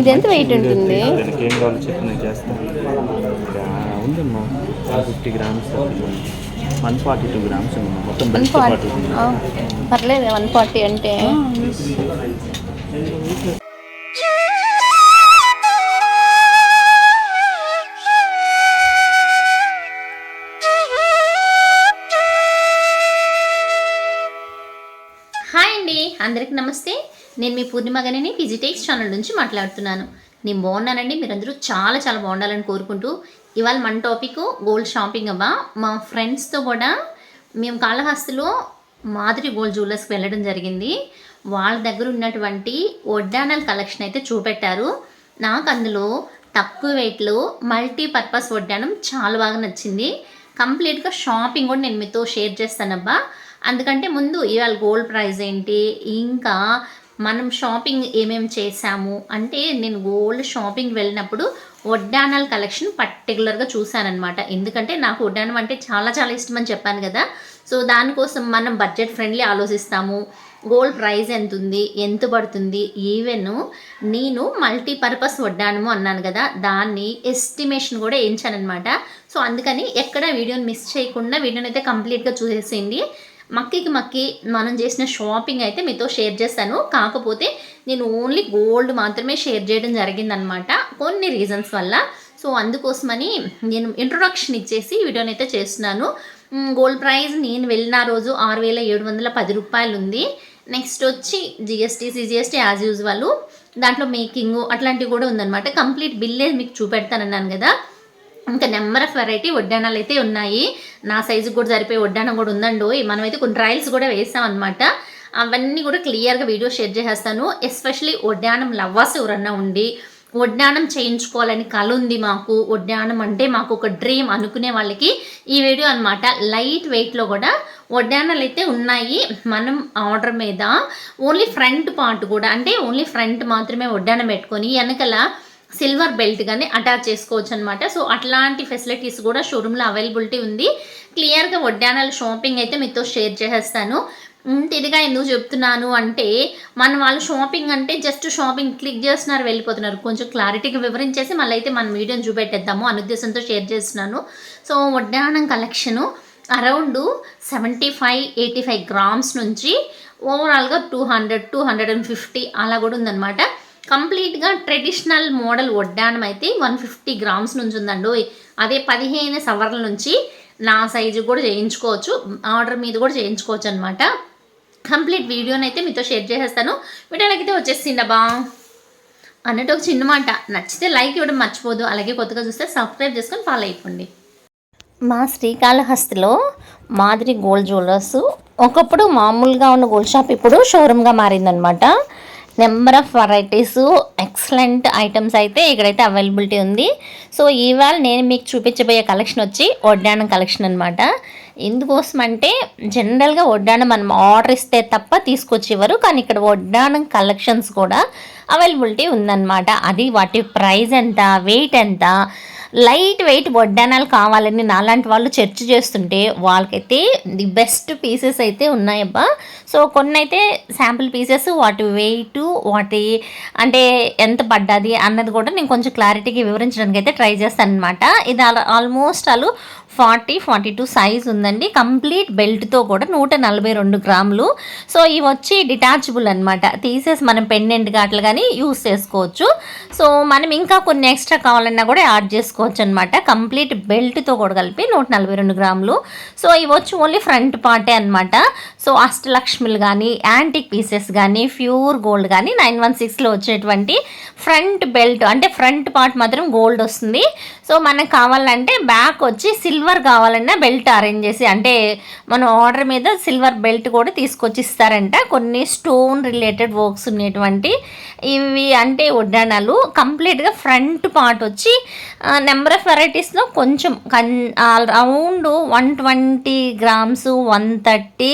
ఇది ఎంత వెయిట్ ఉంటుంది? ఏం కావాలో చెప్పి నేను చేస్తాను ఉందమ్మా. Fifty grams one forty two grams ఉందమ్మా. మొత్తం వన్ ఫార్టీ ఉంది. పర్లేదు వన్ ఫార్టీ అంటే. హాయ్ అండి అందరికి నమస్తే. నేను మీ పూర్ణిమ గనిని ఫిజిటెక్స్ ఛానల్ నుంచి మాట్లాడుతున్నాను. నేను బాగున్నానండి. మీరందరూ చాలా చాలా బాగుండాలని కోరుకుంటూ ఇవాళ మన టాపిక్ గోల్డ్ షాపింగ్ అవ్వ. మా ఫ్రెండ్స్తో కూడా మేము కాళహస్తిలో మాదిరి గోల్డ్ జ్యువెలర్స్కి వెళ్ళడం జరిగింది. వాళ్ళ దగ్గర ఉన్నటువంటి వడ్డానల్ కలెక్షన్ అయితే చూపెట్టారు. నాకు అందులో తక్కువ వెయిట్లో మల్టీపర్పస్ వడ్డానం చాలా బాగా నచ్చింది. కంప్లీట్గా షాపింగ్ కూడా నేను మీతో షేర్ చేస్తానబ్బా. అందుకంటే ముందు ఇవాళ గోల్డ్ ప్రైస్ ఏంటి? ఇంకా మనం షాపింగ్ ఏమేమి చేశాము అంటే నేను గోల్డ్ షాపింగ్ వెళ్ళినప్పుడు వడ్డానాల కలెక్షన్ పర్టికులర్గా చూశానమాట ఎందుకంటే నాకు వడ్డానం అంటే చాలా చాలా ఇష్టం అని చెప్పాను కదా. సో దానికోసం మనం బడ్జెట్ ఫ్రెండ్లీ ఆలోచిస్తాము. గోల్డ్ ప్రైస్ ఎంత ఉంది ఎంత పడుతుంది ఈవెన్ నేను మల్టీపర్పస్ వడ్డానము అన్నాను కదా. దాన్ని ఎస్టిమేషన్ కూడా వేయించానమాట సో అందుకని ఎక్కడ వీడియోని మిస్ చేయకుండా వీడియోని అయితే కంప్లీట్గా చూసేసింది మక్కికి మక్కి మనం చేసిన షాపింగ్ అయితే మీతో షేర్ చేస్తాను కాకపోతే నేను ఓన్లీ గోల్డ్ మాత్రమే షేర్ చేయడం జరిగిందనమాట. కొన్ని రీజన్స్ వల్ల. సో అందుకోసమని నేను ఇంట్రొడక్షన్ ఇచ్చేసి వీడియోని అయితే చేస్తున్నాను. గోల్డ్ ప్రైస్ నేను వెళ్ళిన రోజు ఆరు వేల ఏడు వందల పది రూపాయలు ఉంది నెక్స్ట్ వచ్చి జిఎస్టీ సిజిఎస్టీ యాజ్ యూజువల్ దాంట్లో మేకింగ్ అట్లాంటివి కూడా ఉందన్నమాట కంప్లీట్ బిల్లే మీకు చూపెడతానన్నాను కదా. ఇంకా నెంబర్ ఆఫ్ వెరైటీ వడ్డానాలు అయితే ఉన్నాయి. నా సైజు కూడా సరిపోయే వడ్డానం కూడా ఉందండి. మనమైతే కొన్ని ట్రయల్స్ కూడా వేసాం అనమాట అవన్నీ కూడా క్లియర్గా వీడియో షేర్ చేసేస్తాను. ఎస్పెషలీ వడ్డానం లవ్వర్స్ ఎవరన్నా ఉండి వడ్డానం చేయించుకోవాలని కళ ఉంది మాకు. వడ్డానం అంటే మాకు ఒక డ్రీమ్ అనుకునే వాళ్ళకి ఈ వీడియో అనమాట లైట్ వెయిట్లో కూడా వడ్డానాలు అయితే ఉన్నాయి. మనం ఆర్డర్ మీద ఓన్లీ ఫ్రంట్ పార్ట్ కూడా అంటే ఓన్లీ ఫ్రంట్ మాత్రమే వడ్డానం పెట్టుకొని వెనకల సిల్వర్ బెల్ట్ కానీ అటాచ్ చేసుకోవచ్చు అనమాట సో అట్లాంటి ఫెసిలిటీస్ కూడా షోరూంలో అవైలబిలిటీ ఉంది. క్లియర్గా వడ్డానాల షాపింగ్ అయితే మీతో షేర్ చేసేస్తాను. ఇదిగా ఎందుకు చెప్తున్నాను అంటే మన వాళ్ళు షాపింగ్ అంటే జస్ట్ షాపింగ్ క్లిక్ చేస్తున్నారు వెళ్ళిపోతున్నారు. కొంచెం క్లారిటీగా వివరించేసి మళ్ళీ అయితే మన వీడియోని చూపెట్టేద్దాము అనే ఉద్దేశంతో షేర్ చేస్తున్నాను. సో వడ్డానం collection around seventy five eighty five grams నుంచి ఓవరాల్గా two hundred two hundred and fifty అలా కూడా ఉందన్నమాట. కంప్లీట్గా ట్రెడిషనల్ మోడల్ వడ్డానం అయితే వన్ ఫిఫ్టీ గ్రామ్స్ నుంచి ఉందండి. అదే పదిహేను సవర్ల నుంచి నా సైజు కూడా చేయించుకోవచ్చు. ఆర్డర్ మీద కూడా చేయించుకోవచ్చు అనమాట కంప్లీట్ వీడియోని అయితే మీతో షేర్ చేసేస్తాను. వీడియోకి అయితే వచ్చేసిండబా అన్నట్టు ఒక చిన్న మాట. నచ్చితే లైక్ ఇవ్వడం మర్చిపోదు. అలాగే కొత్తగా చూస్తే సబ్స్క్రైబ్ చేసుకొని ఫాలో అయిపోండి. మా శ్రీకాళహస్తిలో మాదిరి గోల్డ్ జ్యువెలర్స్. ఒకప్పుడు మామూలుగా ఉన్న గోల్డ్ షాప్ ఇప్పుడు షోరూమ్గా మారిందనమాట number of varieties excellent items అయితే ఇక్కడైతే అవైలబిలిటీ ఉంది. సో ఇవాళ నేను మీకు చూపించబోయే కలెక్షన్ వచ్చి వడ్డానం కలెక్షన్ అనమాట ఎందుకోసం అంటే జనరల్గా వడ్డానం మనం ఆర్డర్ ఇస్తే తప్ప తీసుకొచ్చేవారు కానీ ఇక్కడ వడ్డానం కలెక్షన్స్ కూడా అవైలబిలిటీ ఉందన్నమాట. అది వాటి ప్రైస్ ఎంత వెయిట్ ఎంత లైట్ వెయిట్ వడ్డానాలు కావాలని నాలాంటి వాళ్ళు చర్చ చేస్తుంటే వాళ్ళకైతే ది బెస్ట్ పీసెస్ అయితే ఉన్నాయబ్బా. సో కొన్ని అయితే శాంపుల్ పీసెస్ వాటి వెయిట్ వాటి అంటే ఎంత పడ్డది అన్నది కూడా నేను కొంచెం క్లారిటీగా వివరించడానికి అయితే ట్రై చేస్తాను అనమాట ఇది ఆల్మోస్ట్ వాళ్ళు ఫార్టీ ఫార్టీ టూ సైజ్ ఉందండి. కంప్లీట్ బెల్ట్తో కూడా నూట నలభై రెండు గ్రాములు. సో ఇవి వచ్చి డిటాచబుల్ అనమాట తీసేసి మనం పెండెంట్ గాట్లు కానీ యూస్ చేసుకోవచ్చు. సో మనం ఇంకా కొన్ని ఎక్స్ట్రా కావాలన్నా కూడా యాడ్ చేసుకోవచ్చు అనమాట కంప్లీట్ బెల్ట్తో కూడా కలిపి నూట నలభై రెండు గ్రాములు. సో ఇవి వచ్చి ఓన్లీ ఫ్రంట్ పార్టే అనమాట సో అష్టలక్ష్మిలు కానీ యాంటిక్ పీసెస్ కానీ ప్యూర్ గోల్డ్ కానీ నైన్ వన్ సిక్స్లో వచ్చేటువంటి ఫ్రంట్ బెల్ట్ అంటే ఫ్రంట్ పార్ట్ మాత్రం గోల్డ్ వస్తుంది. సో మనకు కావాలంటే బ్యాక్ వచ్చి సిల్వర్ సిల్వర్ కావాలన్నా బెల్ట్ అరేంజ్ చేసి అంటే మన ఆర్డర్ మీద సిల్వర్ బెల్ట్ కూడా తీసుకొచ్చి ఇస్తారంట కొన్ని స్టోన్ రిలేటెడ్ వర్క్స్ ఉన్నటువంటి ఇవి అంటే వడ్డానాలు కంప్లీట్గా ఫ్రంట్ పార్ట్ వచ్చి నెంబర్ ఆఫ్ వెరైటీస్లో కొంచెం కన్ around one twenty grams one thirty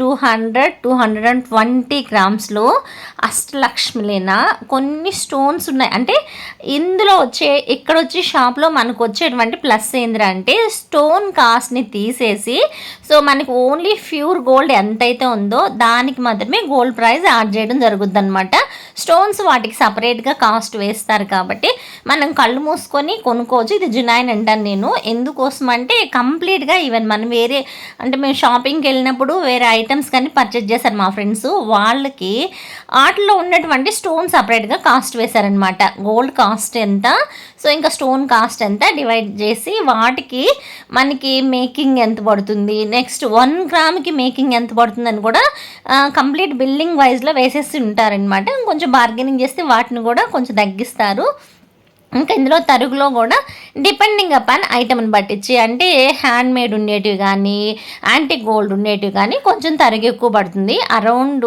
two hundred two hundred and twenty గ్రామ్స్లో అష్టలక్ష్మిలేనా? కొన్ని స్టోన్స్ ఉన్నాయి. అంటే ఇందులో వచ్చే ఇక్కడ వచ్చే షాప్లో మనకు వచ్చేటువంటి ప్లస్ ఏంద్ర అంటే స్టోన్ కాస్ట్ని తీసేసి సో మనకి ఓన్లీ ప్యూర్ గోల్డ్ ఎంతైతే ఉందో దానికి మాత్రమే గోల్డ్ ప్రైస్ యాడ్ చేయడం జరుగుద్ది అనమాట స్టోన్స్ వాటికి సపరేట్గా కాస్ట్ వేస్తారు కాబట్టి మనం కళ్ళు మూసుకొని కొనుక్కోవచ్చు. ఇది జునైన్ అంటాను నేను. ఎందుకోసం అంటే కంప్లీట్గా ఈవెన్ మనం వేరే అంటే మేము షాపింగ్కి వెళ్ళినప్పుడు వేరే ఐటమ్స్ కానీ పర్చేజ్ చేశారు మా ఫ్రెండ్స్. వాళ్ళకి వాటిలో ఉన్నటువంటి స్టోన్ సపరేట్గా కాస్ట్ వేశారనమాట గోల్డ్ కాస్ట్ ఎంత? సో ఇంకా స్టోన్ కాస్ట్ ఎంత? డివైడ్ చేసి వాటికి మనకి మేకింగ్ ఎంత పడుతుంది? నెక్స్ట్ వన్ గ్రామ్కి మేకింగ్ ఎంత పడుతుందని కూడా కంప్లీట్ బిల్డింగ్ వైజ్లో వేసేసి ఉంటారనమాట కొంచెం కొంచెం బార్గెనింగ్ చేస్తే వాటిని కూడా కొంచెం తగ్గిస్తారు. ఇంకా ఇందులో తరుగులో కూడా డిపెండింగ్ అపాన్ ఐటమ్ని పట్టించి అంటే హ్యాండ్ మేడ్ ఉండేటివి కానీ యాంటీ గోల్డ్ ఉండేటివి కానీ కొంచెం తరుగు ఎక్కువ పడుతుంది. Around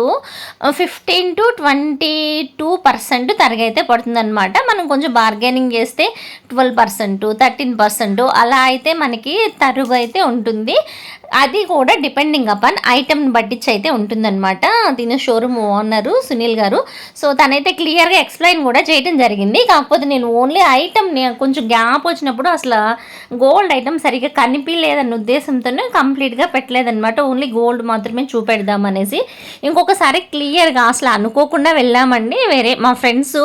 fifteen to twenty two percent తరుగు అయితే పడుతుందన్నమాట. మనం కొంచెం బార్గెనింగ్ చేస్తే ట్వెల్వ్ పర్సెంట్ థర్టీన్ పర్సెంట్ అలా అయితే మనకి తరుగు అయితే ఉంటుంది. అది కూడా డిపెండింగ్ అపాన్ ఐటెంని బట్టించి అయితే ఉంటుందన్నమాట. దీని షోరూమ్ ఓనరు సునీల్ గారు. సో తనైతే క్లియర్గా ఎక్స్ప్లెయిన్ కూడా చేయడం జరిగింది. కాకపోతే నేను ఓన్లీ ఐటెం కొంచెం గ్యాప్ వచ్చినప్పుడు అసలు గోల్డ్ ఐటమ్ సరిగ్గా కనిపించలేదన్న ఉద్దేశంతోనే కంప్లీట్గా పెట్టలేదన్నమాట. ఓన్లీ గోల్డ్ మాత్రమే చూపెడదాం అనేసి. ఇంకొకసారి క్లియర్గా అసలు అనుకోకుండా వెళ్ళామండి. వేరే మా ఫ్రెండ్స్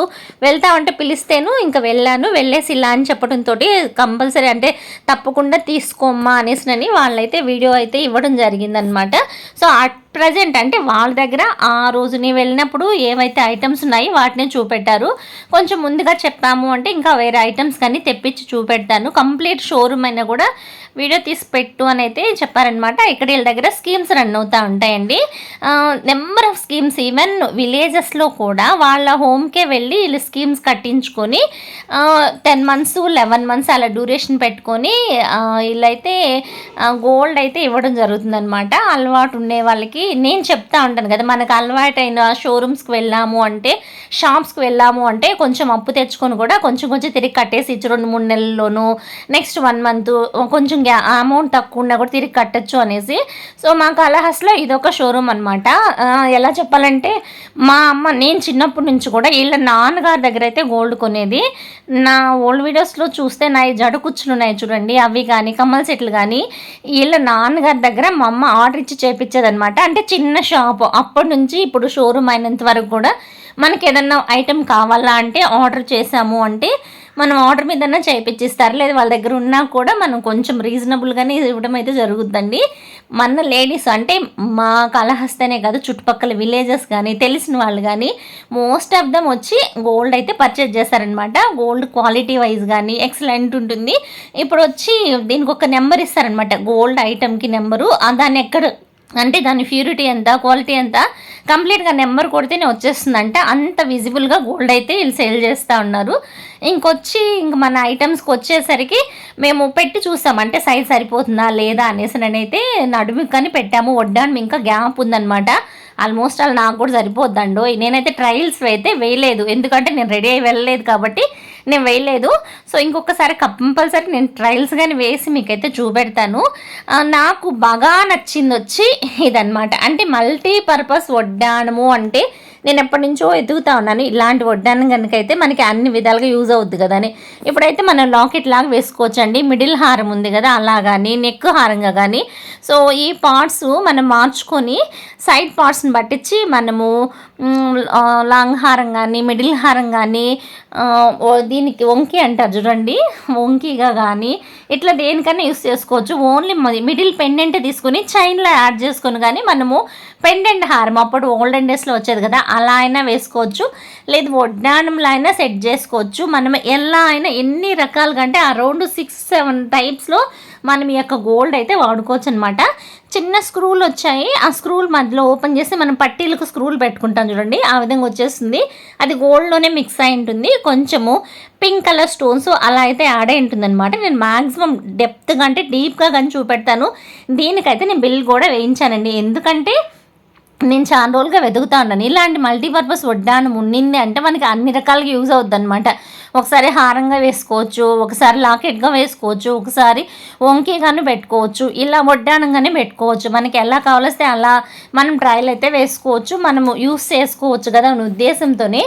వెళ్తామంటే పిలిస్తేను ఇంకా వెళ్ళాను వెళ్ళేసి ఇలా అని చెప్పడంతో కంపల్సరీ అంటే తప్పకుండా తీసుకోమ్మా అనేసినని వాళ్ళైతే వీడియో అయితే ఇవ్వడం జరిగిందనమాట సో అట్ ప్రజెంట్ అంటే వాళ్ళ దగ్గర ఆ రోజు నేను వెళ్ళినప్పుడు ఏవైతే ఐటమ్స్ ఉన్నాయో వాటిని చూపెట్టారు. కొంచెం ముందుగా చెప్పాము అంటే ఇంకా వేరే ఐటమ్స్ కానీ తెప్పించి చూపెడతాను. కంప్లీట్ షోరూమ్ అయినా కూడా వీడియో తీసి పెట్టు అని అయితే చెప్పారనమాట ఇక్కడ వీళ్ళ దగ్గర స్కీమ్స్ రన్ అవుతూ ఉంటాయండి. నెంబర్ ఆఫ్ స్కీమ్స్ ఈవెన్ విలేజెస్లో కూడా వాళ్ళ హోమ్కే వెళ్ళి వీళ్ళు స్కీమ్స్ కట్టించుకొని టెన్ మంత్స్ లెవెన్ మంత్స్ అలా డ్యూరేషన్ పెట్టుకొని వీళ్ళైతే గోల్డ్ అయితే ఇవ్వడం జరుగుతుందనమాట అలవాటు ఉండే వాళ్ళకి నేను చెప్తా ఉంటాను కదా మనకు అలవాటైన షోరూమ్స్కి వెళ్ళాము అంటే షాప్స్కి వెళ్ళాము అంటే కొంచెం అప్పు తెచ్చుకొని కూడా కొంచెం కొంచెం తిరిగి కట్టేసి ఇచ్చి రెండు మూడు నెలల్లోనూ నెక్స్ట్ వన్ మంత్ కొంచెం అమౌంట్ తక్కువ ఉన్నా కూడా తిరిగి కట్టచ్చు అనేసి. సో మా కలహస్లో ఇదొక షోరూమ్ అనమాట ఎలా చెప్పాలంటే మా అమ్మ నేను చిన్నప్పటి నుంచి కూడా వీళ్ళ నాన్నగారి దగ్గర అయితే గోల్డ్ కొనేది. నా ఓల్డ్ వీడియోస్లో చూస్తే నా జడ కుచ్చులు ఉన్నాయి చూడండి అవి కానీ కమ్మల సెట్లు కానీ వీళ్ళ నాన్నగారి దగ్గర మా అమ్మ ఆర్డర్ ఇచ్చి చేపించేది అనమాట అంటే చిన్న షాప్. అప్పటి నుంచి ఇప్పుడు షోరూమ్ అయినంత వరకు కూడా మనకి ఏదన్నా ఐటెం కావాలా అంటే ఆర్డర్ చేసాము అంటే మనం ఆర్డర్ మీదన్నా చేయించిస్తారు లేదు వాళ్ళ దగ్గర ఉన్నా కూడా మనం కొంచెం రీజనబుల్గానే ఇవ్వడం అయితే జరుగుద్దండి. మన లేడీస్ అంటే మా కళహస్తనే కాదు చుట్టుపక్కల విలేజెస్ కానీ తెలిసిన వాళ్ళు కానీ మోస్ట్ ఆఫ్ దమ్ వచ్చి గోల్డ్ అయితే పర్చేజ్ చేస్తారనమాట గోల్డ్ క్వాలిటీ వైజ్ కానీ ఎక్సలెంట్ ఉంటుంది. ఇప్పుడు వచ్చి దీనికి ఒక నెంబర్ ఇస్తారనమాట గోల్డ్ ఐటమ్కి నెంబరు దాన్ని ఎక్కడ అంటే దాని ప్యూరిటీ ఎంత క్వాలిటీ ఎంత కంప్లీట్గా నెంబర్ కొడితేనే వచ్చేస్తుందంటే. అంత విజిబుల్గా గోల్డ్ అయితే వీళ్ళు సేల్ చేస్తూ ఉన్నారు. ఇంకొచ్చి ఇంక మన ఐటమ్స్కి వచ్చేసరికి మేము పెట్టి చూస్తాం అంటే సైజ్ సరిపోతుందా లేదా అనేసి నేనైతే నడుముకి కానీ పెట్టాము. వడ్డాను ఇంకా గ్యాప్ ఉందన్నమాట. ఆల్మోస్ట్ అలా నాకు కూడా సరిపోద్దండో. నేనైతే ట్రయల్స్ అయితే వేయలేదు. ఎందుకంటే నేను రెడీ అయ్యి వెళ్ళలేదు కాబట్టి నేను వేయలేదు. సో ఇంకొకసారి కంపల్సరీ నేను ట్రయల్స్ కానీ వేసి మీకైతే చూపెడతాను. నాకు బాగా నచ్చింది వచ్చి ఇదనమాట అంటే మల్టీ పర్పస్ వడ్డానము అంటే నేను ఎప్పటి నుంచో ఎదుగుతా ఉన్నాను. ఇలాంటి వడ్డానం కనుక అయితే మనకి అన్ని విధాలుగా యూజ్ అవుద్ది కదా అని. ఇప్పుడైతే మనం లాకెట్ లాగా వేసుకోవచ్చండి. మిడిల్ హారం ఉంది కదా అలా కానీ నెక్ హారంగా కానీ సో ఈ పార్ట్స్ మనం మార్చుకొని సైడ్ పార్ట్స్ని పట్టించి మనము లాంగ్ హారం కానీ మిడిల్ హారం కానీ దీనికి వంకి అంటారు చూడండి. వంకీగా కానీ ఇట్లా దేనికన్నా యూస్ చేసుకోవచ్చు. ఓన్లీ మిడిల్ పెండెంట్ తీసుకుని చైన్లో యాడ్ చేసుకొని కానీ మనము పెండెంట్ హారం అప్పుడు ఓల్డెన్ డేస్లో వచ్చేది కదా అలా అయినా వేసుకోవచ్చు. లేదు వడ్డానంలో అయినా సెట్ చేసుకోవచ్చు. మనం ఎలా అయినా ఎన్ని రకాలుగా అంటే అరౌండ్ సిక్స్ సెవెన్ టైప్స్లో మనం ఈ యొక్క గోల్డ్ అయితే వాడుకోవచ్చు అనమాట చిన్న స్క్రూలు వచ్చాయి. ఆ స్క్రూల్ మధ్యలో ఓపెన్ చేసి మనం పట్టీలకు స్క్రూలు పెట్టుకుంటాం చూడండి. ఆ విధంగా వచ్చేస్తుంది. అది గోల్డ్లోనే మిక్స్ అయి ఉంటుంది. కొంచెము పింక్ కలర్ స్టోన్స్ అలా అయితే యాడ్ అయి ఉంటుంది అనమాట నేను మ్యాక్సిమం డెప్త్గా అంటే డీప్గా కానీ చూపెడతాను. దీనికైతే నేను బిల్ కూడా వేయించానండి. ఎందుకంటే నేను చాలా రోజులుగా వెతుకుతా ఉన్నాను ఇలాంటి మల్టీపర్పస్ వడ్డానం ఉండింది అంటే మనకి అన్ని రకాలుగా యూజ్ అవుద్ది అనమాట ఒకసారి హారంగా వేసుకోవచ్చు ఒకసారి లాకెట్గా వేసుకోవచ్చు ఒకసారి వంకీగాను పెట్టుకోవచ్చు ఇలా వడ్డానంగానే పెట్టుకోవచ్చు. మనకి ఎలా కావాలిస్తే అలా మనం ట్రయల్ అయితే వేసుకోవచ్చు మనము యూస్ చేసుకోవచ్చు కదా అనే ఉద్దేశంతోనే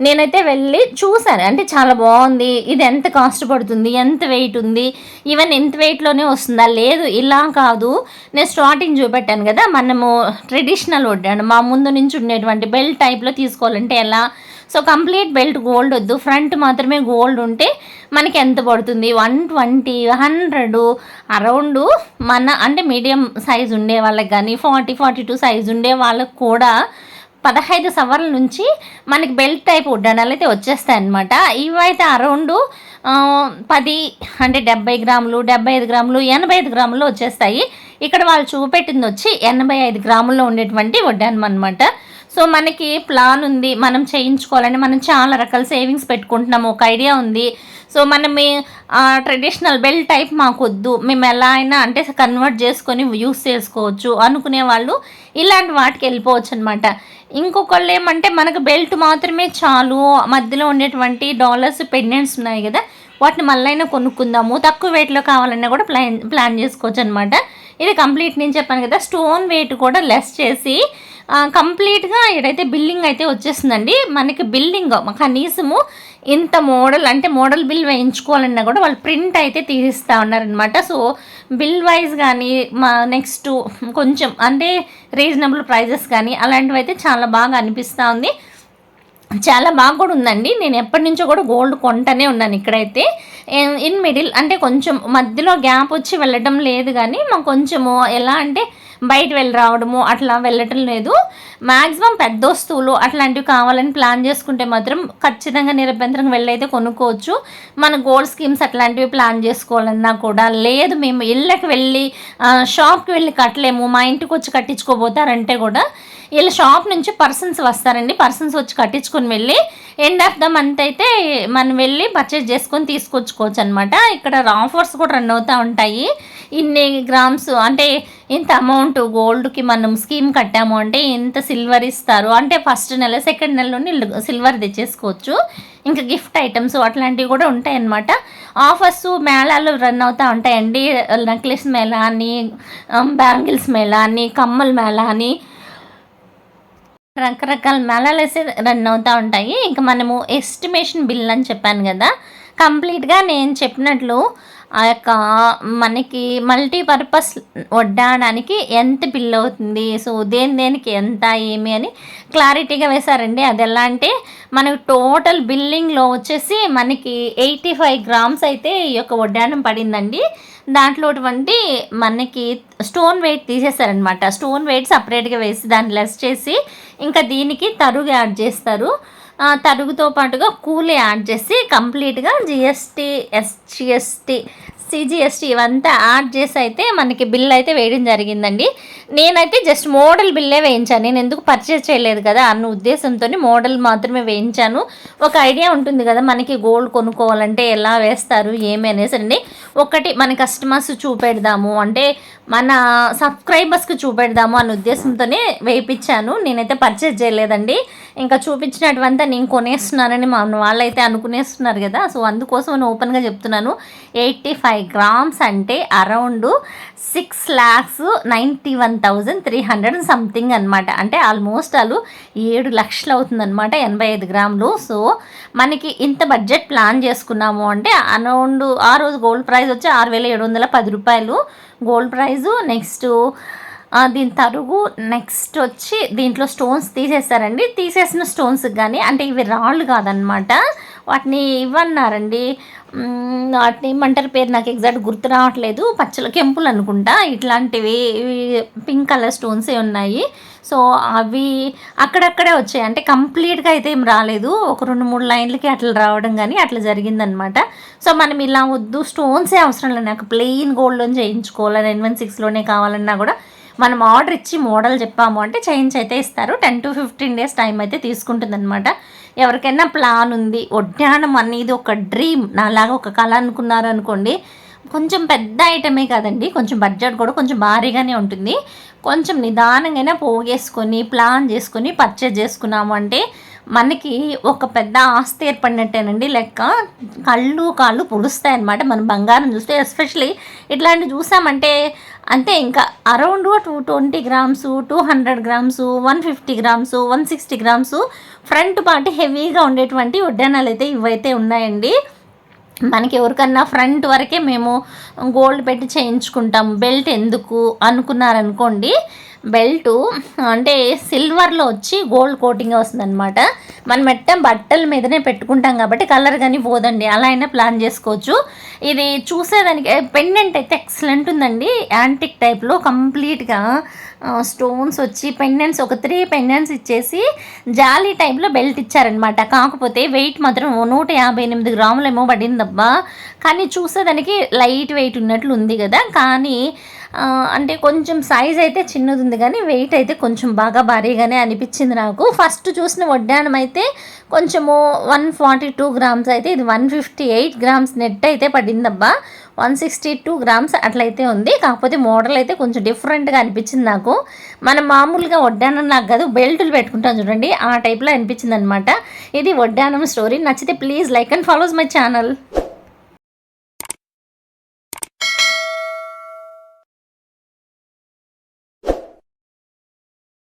నేనైతే వెళ్ళి చూశాను. అంటే చాలా బాగుంది. ఇది ఎంత కాస్ట్ పడుతుంది? ఎంత వెయిట్ ఉంది? ఈవెన్ ఎంత వెయిట్లోనే వస్తుందా? లేదు ఇలా కాదు. నేను స్టార్టింగ్ చూపెట్టాను కదా. మనము ట్రెడిషనల్ వడ్డాను మా ముందు నుంచి ఉండేటువంటి బెల్ట్ టైప్లో తీసుకోవాలంటే ఎలా? సో కంప్లీట్ బెల్ట్ గోల్డ్ వద్దు. ఫ్రంట్ మాత్రమే గోల్డ్ ఉంటే మనకి ఎంత పడుతుంది? వన్ ట్వంటీ హండ్రెడ్ అరౌండ్ మన అంటే మీడియం సైజ్ ఉండే వాళ్ళకి కానీ ఫార్టీ ఫార్టీ టూ సైజ్ ఉండే వాళ్ళకి కూడా పదహైదు సవర్ల నుంచి మనకి బెల్ట్ టైప్ ఉడ్డానాలు అయితే వచ్చేస్తాయి అనమాట ఇవైతే అరౌండ్ పది అంటే డెబ్బై గ్రాములు డెబ్బై ఐదు గ్రాములు ఎనభై ఐదు గ్రాములు వచ్చేస్తాయి. ఇక్కడ వాళ్ళు చూపెట్టింది వచ్చి ఎనభై ఐదు గ్రాముల్లో ఉండేటువంటి వడ్డానం అనమాట సో మనకి ప్లాన్ ఉంది మనం చేయించుకోవాలని మనం చాలా రకాల సేవింగ్స్ పెట్టుకుంటున్నాము ఒక ఐడియా ఉంది. సో మనం ట్రెడిషనల్ బెల్ టైప్ మాకు వద్దు మేము ఎలా అయినా అంటే కన్వర్ట్ చేసుకొని యూస్ చేసుకోవచ్చు అనుకునే వాళ్ళు ఇలాంటి వాటికి వెళ్ళిపోవచ్చు అనమాట ఇంకొకళ్ళు ఏమంటే మనకు బెల్ట్ మాత్రమే చాలు. మధ్యలో ఉండేటువంటి డాలర్స్ పెండెంట్స్ ఉన్నాయి కదా వాటిని మళ్ళీ కొనుక్కుందాము. తక్కువ వెయిట్లో కావాలన్నా కూడా ప్లాన్ ప్లాన్ చేసుకోవచ్చు అనమాట ఇది కంప్లీట్ నేను చెప్పాను కదా స్టోన్ వెయిట్ కూడా లెస్ చేసి కంప్లీట్గా ఇక్కడైతే బిల్డింగ్ అయితే వచ్చేసిందండి మనకి బిల్డింగ్ కనీసము ఇంత మోడల్ అంటే మోడల్ బిల్ వేయించుకోవాలన్నా కూడా వాళ్ళు ప్రింట్ అయితే తీసిస్తూ ఉన్నారనమాట సో బిల్ వైజ్ కానీ మా నెక్స్ట్ కొంచెం అంటే రీజనబుల్ ప్రైజెస్ కానీ అలాంటివి అయితే చాలా బాగా అనిపిస్తూ ఉంది. చాలా బాగా కూడా ఉందండి. నేను ఎప్పటి నుంచో కూడా గోల్డ్ కొంటనే ఉన్నాను ఇక్కడైతే. ఇన్ మిడిల్ అంటే కొంచెం మధ్యలో గ్యాప్ వచ్చి వెళ్ళడం లేదు కానీ మాకు కొంచెము ఎలా అంటే బయట వెళ్ళి రావడము అట్లా వెళ్ళటం లేదు. మ్యాక్సిమం పెద్ద వస్తువులు అట్లాంటివి కావాలని ప్లాన్ చేసుకుంటే మాత్రం ఖచ్చితంగా నిరభ్యంతరంగా వెళ్ళైతే కొనుక్కోవచ్చు. మన గోల్డ్ స్కీమ్స్ అట్లాంటివి ప్లాన్ చేసుకోవాలన్నా కూడా లేదు మేము ఇళ్ళకి వెళ్ళి షాప్కి వెళ్ళి కట్టలేము మా ఇంటికి వచ్చి కట్టించుకోబోతారంటే కూడా వీళ్ళ షాప్ నుంచి పర్సన్స్ వస్తారండి. పర్సన్స్ వచ్చి కట్టించుకొని వెళ్ళి ఎండ్ ఆఫ్ ద మంత్ అయితే మనం వెళ్ళి పర్చేజ్ చేసుకొని తీసుకొచ్చుకోవచ్చు అనమాట ఇక్కడ ఆఫర్స్ కూడా రన్ అవుతూ ఉంటాయి. ఇన్ని గ్రామ్స్ అంటే ఇంత అమౌంట్ గోల్డ్కి మనం స్కీమ్ కట్టాము అంటే ఇంత సిల్వర్ ఇస్తారు. అంటే ఫస్ట్ నెల సెకండ్ నెలలోనే సిల్వర్ తెచ్చేసుకోవచ్చు. ఇంకా గిఫ్ట్ ఐటమ్స్ అట్లాంటివి కూడా ఉంటాయన్నమాట. ఆఫర్స్ మేళాలు రన్ అవుతూ ఉంటాయండి. నెక్లెస్ మేళ అని బ్యాంగిల్స్ మేళ అని కమ్మల మేళ అని రకరకాల మేళాలు వేసి రన్ అవుతూ ఉంటాయి. ఇంకా మనము ఎస్టిమేషన్ బిల్ అని చెప్పాను కదా. కంప్లీట్గా నేను చెప్పినట్లు ఆ యొక్క మనకి మల్టీపర్పస్ వడ్డానికి ఎంత బిల్ అవుతుంది? సో దేని దేనికి ఎంత ఏమి అని క్లారిటీగా వేశారండి. అది ఎలా అంటే మనకు టోటల్ బిల్లింగ్లో వచ్చేసి మనకి ఎయిటీ ఫైవ్ గ్రామ్స్ అయితే ఈ యొక్క వడ్డానం పడిందండి. దాంట్లో మనకి స్టోన్ వెయిట్ తీసేస్తారనమాట స్టోన్ వెయిట్ సపరేట్గా వేసి దాన్ని లెస్ చేసి ఇంకా దీనికి తరుగు యాడ్ చేస్తారు. తరుగుతో పాటుగా కూలి యాడ్ చేసి కంప్లీట్గా జిఎస్టీ ఎస్జిఎస్టీ సిజిఎస్టీ ఇవంతా యాడ్ చేసి అయితే మనకి బిల్ అయితే వేయడం జరిగిందండి. నేనైతే జస్ట్ మోడల్ బిల్లే వేయించాను. నేను ఎందుకు పర్చేస్ చేయలేదు కదా అన్న ఉద్దేశంతో మోడల్ మాత్రమే వేయించాను. ఒక ఐడియా ఉంటుంది కదా మనకి గోల్డ్ కొనుక్కోవాలంటే ఎలా వేస్తారు ఏమి అనేసి ఒకటి మన కస్టమర్స్ చూపెడదాము. అంటే మన సబ్స్క్రైబర్స్కి చూపెడదాము అన్న ఉద్దేశంతోనే వేయించాను. నేనైతే పర్చేస్ చేయలేదండి. ఇంకా చూపించినటువంతా నేను కొనేస్తున్నానని మా వాళ్ళైతే అనుకునేస్తున్నారు కదా. సో అందుకోసం నేను ఓపెన్గా చెప్తున్నాను. ఎయిటీ ఫైవ్ గ్రామ్స్ అంటే around six lakhs ninety one thousand three hundred something అనమాట అంటే ఆల్మోస్ట్ వాళ్ళు ఏడు లక్షలు అవుతుందన్నమాట ఎనభై ఐదు గ్రాములు. సో మనకి ఇంత బడ్జెట్ ప్లాన్ చేసుకున్నాము అంటే అరౌండ్ ఆ రోజు గోల్డ్ ప్రైస్ వచ్చి ఆరు వేల ఏడు వందల పది రూపాయలు. గోల్డ్ ప్రైజు నెక్స్ట్ దీని తరుగు నెక్స్ట్ వచ్చి దీంట్లో స్టోన్స్ తీసేస్తారండి. తీసేసిన స్టోన్స్ కానీ అంటే ఇవి రాళ్ళు కాదనమాట వాటిని ఇవ్వన్నారండి. వాటిని ఏమంటారు పేరు? నాకు ఎగ్జాక్ట్ గుర్తు రావట్లేదు. పచ్చల కెంపులు అనుకుంటా. ఇట్లాంటివి పింక్ కలర్ స్టోన్సే ఉన్నాయి. సో అవి అక్కడక్కడే వచ్చాయి. అంటే కంప్లీట్గా అయితే ఏం రాలేదు. ఒక రెండు మూడు లైన్లకి అట్లా రావడం కానీ అట్లా జరిగిందనమాట సో మనం ఇలా వద్దు. స్టోన్సే అవసరం లేదు. నాకు ప్లెయిన్ గోల్డ్లో చేయించుకోవాలని ఎన్ వన్ సిక్స్లోనే కావాలన్నా కూడా మనం ఆర్డర్ ఇచ్చి మోడల్ చెప్పాము అంటే చేంజ్ అయితే ఇస్తారు. Ten to fifteen days time అయితే తీసుకుంటుందన్నమాట. ఎవరికైనా ప్లాన్ ఉంది. ఒడ్డానం అనేది ఒక డ్రీమ్. నాలాగా ఒక కళ అనుకున్నారు అనుకోండి కొంచెం పెద్ద ఐటమే కాదండి. కొంచెం బడ్జెట్ కూడా కొంచెం భారీగానే ఉంటుంది. కొంచెం నిదానంగానే పోగేసుకొని ప్లాన్ చేసుకొని పర్చేజ్ చేసుకున్నాము అంటే మనకి ఒక పెద్ద ఆస్తి ఏర్పడినట్టేనండి. లెక్క కళ్ళు కాళ్ళు పులుస్తాయి అన్నమాట మనం బంగారం చూస్తే ఎస్పెషలీ ఇట్లాంటివి చూసామంటే అంటే ఇంకా around two twenty grams two hundred grams one fifty grams one sixty grams front part హెవీగా ఉండేటువంటి ఉడ్డానాలు అయితే ఇవైతే ఉన్నాయండి. మనకి ఎవరికన్నా ఫ్రంట్ వరకే మేము గోల్డ్ పెట్టి చేయించుకుంటాం. బెల్ట్ ఎందుకు అనుకున్నారనుకోండి బెల్ట్ అంటే సిల్వర్లో వచ్చి గోల్డ్ కోటింగ్ వస్తుందన్నమాట. మనం మెట్టం బట్టల మీదనే పెట్టుకుంటాం కాబట్టి కలర్ కానీ పోదండి. అలా అయినా ప్లాన్ చేసుకోవచ్చు. ఇది చూసేదానికి పెండెంట్ అయితే ఎక్సలెంట్ ఉందండి. యాంటిక్ టైప్లో కంప్లీట్గా స్టోన్స్ వచ్చి పెండెంట్స్ ఒక త్రీ పెండెంట్స్ ఇచ్చేసి జాలీ టైప్లో బెల్ట్ ఇచ్చారనమాట కాకపోతే వెయిట్ మాత్రం నూట యాభై ఎనిమిది గ్రాములు ఏమో పడిందబ్బా. కానీ చూసేదానికి లైట్ వెయిట్ ఉన్నట్లు ఉంది కదా. కానీ అంటే కొంచెం సైజ్ అయితే చిన్నది ఉంది కానీ వెయిట్ అయితే కొంచెం బాగా భారీగానే అనిపించింది నాకు. ఫస్ట్ చూసిన వడ్డానం అయితే కొంచెము వన్ ఫార్టీ టూ గ్రామ్స్ అయితే ఇది one fifty eight grams net అయితే పడిందబ్బా. వన్ సిక్స్టీ టూ గ్రామ్స్ అట్లయితే ఉంది. కాకపోతే మోడల్ అయితే కొంచెం డిఫరెంట్గా అనిపించింది నాకు. మనం మామూలుగా వడ్డానం నాకు కాదు బెల్టులు పెట్టుకుంటాం చూడండి. ఆ టైప్లో అనిపించింది అనమాట ఇది వడ్డానం స్టోరీ నచ్చితే please like and follows my channel